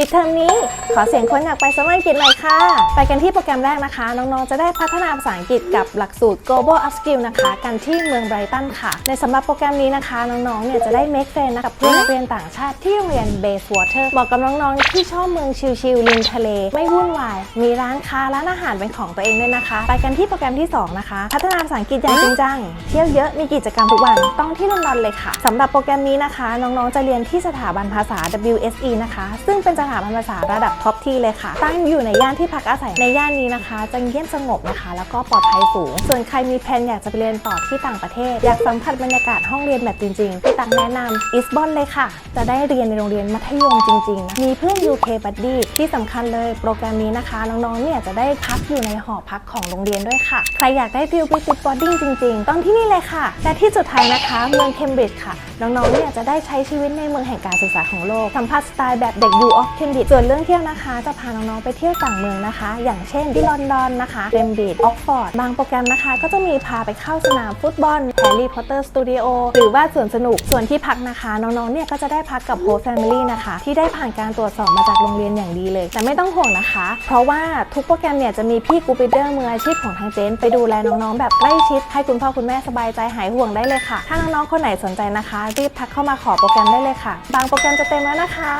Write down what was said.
ปิดเทอมนี้ขอเสียงคนอยากไปสมัยอังกฤษหน่อยค่ะ ไปกันที่โปรแกรมแรกนะคะ น้องๆ จะได้พัฒนาภาษาอังกฤษกับหลักสูตร Global Upskill นะคะ กันที่เมืองไบรตันค่ะ ในสำหรับโปรแกรมนี้นะคะ น้องๆ เนี่ยจะได้ make friend กับเพื่อนนักเรียนต่างชาติที่โรงเรียน Bayswater เหมาะกับน้องๆ ที่ชอบเมืองชิลๆริมทะเล ไม่วุ่นวาย มีร้านค้าร้านอาหารเป็นของตัวเองด้วยนะคะ ไปกันที่โปรแกรมที่สองนะคะ พัฒนาภาษาอังกฤษอย่างจริงจัง เที่ยวเยอะ มีกิจกรรมทุกวัน ต้องที่ลอนดอนเลยค่ะสำหรับโปรแกรมนี้นะคะ น้องๆ จะเรียนที่สถาบันภาษา WSE นะคะ ซึ่งเป็นสถาบันภาษาระดับท็อปที่เลยค่ะ ตั้งอยู่ในย่านที่พักอาศัยในย่านนี้นะคะจะเงียบสงบนะคะ แล้วก็ปลอดภัยสูง ส่วนใครมีแผนอยากจะไปเรียนต่อที่ต่างประเทศ อยากสัมผัสบรรยากาศห้องเรียนแบบจริงๆพี่ตังแนะนำอิสบอนเลยค่ะ จะได้เรียนในโรงเรียนมัธยมจริงๆ มีเพื่อน UK Buddy ที่สำคัญเลยโปรแกรมนี้นะคะ น้องๆเนี่ยจะได้พักอยู่ในหอพักของโรงเรียนด้วยค่ะ ใครอยากได้ฟิล British Boarding จริง ๆ ต้องที่นี่เลยค่ะ และที่สุดท้ายนะคะเมืองเคมบริดจ์ค่ะ น้องๆ เนี่ยจะได้ใช้ชีวิตในเมืองแห่งการศึกษาของโลก สัมผัสสไตล์แบบเด็กยูออฟเคมบริดจ์ส่วนเรื่องเที่ยวนะคะ จะพาน้องๆ ไปเที่ยวต่างเมืองนะคะ อย่างเช่นที่ลอนดอนนะคะเคมบริดจ์ออกฟอร์ด บางโปรแกรมนะคะ ก็จะมีพาไปเข้าสนามฟุตบอลแฮร์รี่พอตเตอร์สตูดิโอหรือว่าสวนสนุก ส่วนที่พักนะคะ น้องๆ เนี่ยก็จะได้พักกับโฮสต์แฟมิลี่นะคะ ที่ได้ผ่านการตรวจสอบมาจากโรงเรียนอย่างดีเลย แต่ไม่ต้องห่วงนะคะ เพราะว่าทุกโปรแกรมเนี่ยจะมีพี่กูปิเดอร์มืออาชีพของทางเจน ไปดูแลน้องๆ แบบใกล้ชิด ให้คุณพ่อคุณแม่สบายใจหายห่วงได้เลยค่ะ ถ้าน้องๆ คนไหนสนใจนะคะรีบทักเข้ามาขอโปรแกรมได้เลยค่ะ บางโปรแกรมจะเต็มแล้วนะคะ